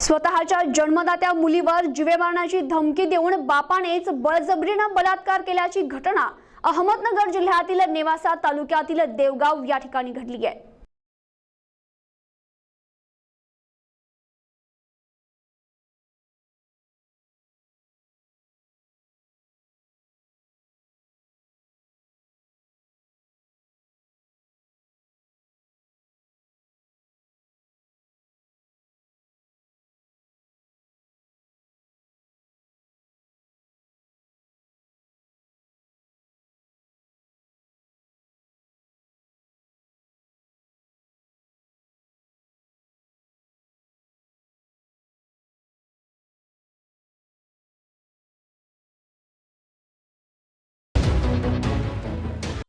स्वतःच्या जन्मदात्या मुलीवर जिवे मारण्याची धमकी देऊन बापानेच बळजबरीनं बलात्कार केल्याची घटना अहमदनगर जिल्ह्यातील नेवासा तालुक्यातील देवगाव या ठिकाणी घडली आहे.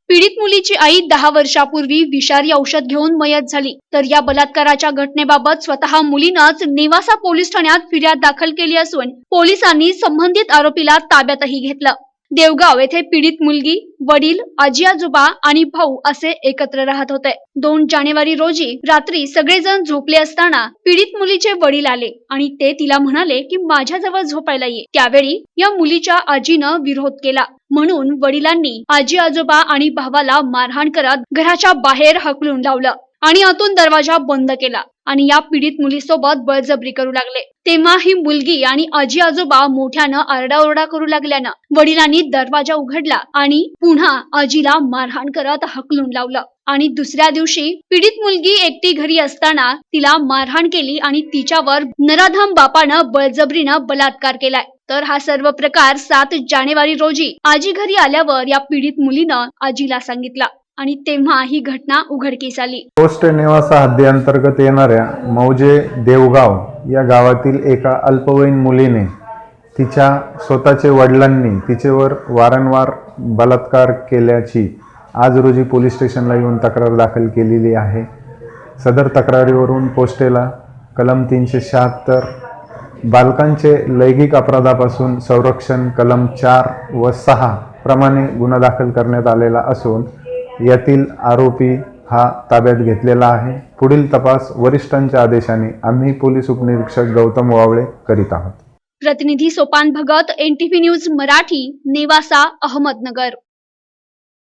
पीडित मुलीची आई दहा वर्षापूर्वी विषारी औषध घेऊन मयत झाली. तर या बलात्काराच्या घटनेबाबत स्वतः मुलीनंच नेवासा पोलीस ठाण्यात फिर्याद दाखल केली असून पोलिसांनी संबंधित आरोपीला ताब्यातही घेतलं. देवगाव येथे पीडित मुलगी वडील आजी आजोबा आणि भाऊ असे एकत्र राहत होते. दोन जानेवारी रोजी रात्री सगळेजण झोपले असताना पीडित मुलीचे वडील आले आणि ते तिला म्हणाले की माझ्याजवळ झोपायला ये. त्यावेळी या मुलीच्या आजीनं विरोध केला. म्हणून वडिलांनी आजी आजोबा आणि भावाला मारहाण करत घराच्या बाहेर हकलून लावलं. आणि आतून दरवाजा बंद केला आणि या पीडित मुलीसोबत बळजबरी करू लागले. तेव्हा ही मुलगी आणि आजी आजोबा मोठ्यानं आरडाओरडा करू लागल्यानं वडिलांनी दरवाजा उघडला आणि पुन्हा आजीला मारहाण करत हकलून लावलं. आणि दुसऱ्या दिवशी पीडित मुलगी एकटी घरी असताना तिला मारहाण केली आणि तिच्यावर नराधम बापानं बळजबरीनं बलात्कार केलाय. तर हा सर्व प्रकार सात जानेवारी रोजी आजी घरी आल्यावर या पीडित मुलीनं आजीला सांगितला. आणि तेव्हा ही घटना उघडकीस आली. पोस्ट नेवासा हद्दीअंतर्गत येणाऱ्या मौजे देवगाव या गावातील एका अल्पवयीन मुलीने तिच्या स्वतःचे वडिलांनी तिच्यावर वारंवार बलात्कार केल्याची आज रोजी पोलीस स्टेशनला येऊन तक्रार दाखल केलेली आहे. सदर तक्रारीवरून पोस्टेला कलम तीनशे शहात्तर बालकांचे लैंगिक अपराधापासून संरक्षण कलम चार व सहा प्रमाणे गुन्हा दाखल करण्यात आलेला असून यातील आरोपी हा ताब्यात घेतलेला आहे. पुढील तपास वरिष्ठांच्या आदेशाने आम्ही पोलीस उपनिरीक्षक गौतम वावळे करीत आहोत. प्रतिनिधी सोपान भगत एनटीव्ही न्यूज मराठी नेवासा अहमदनगर.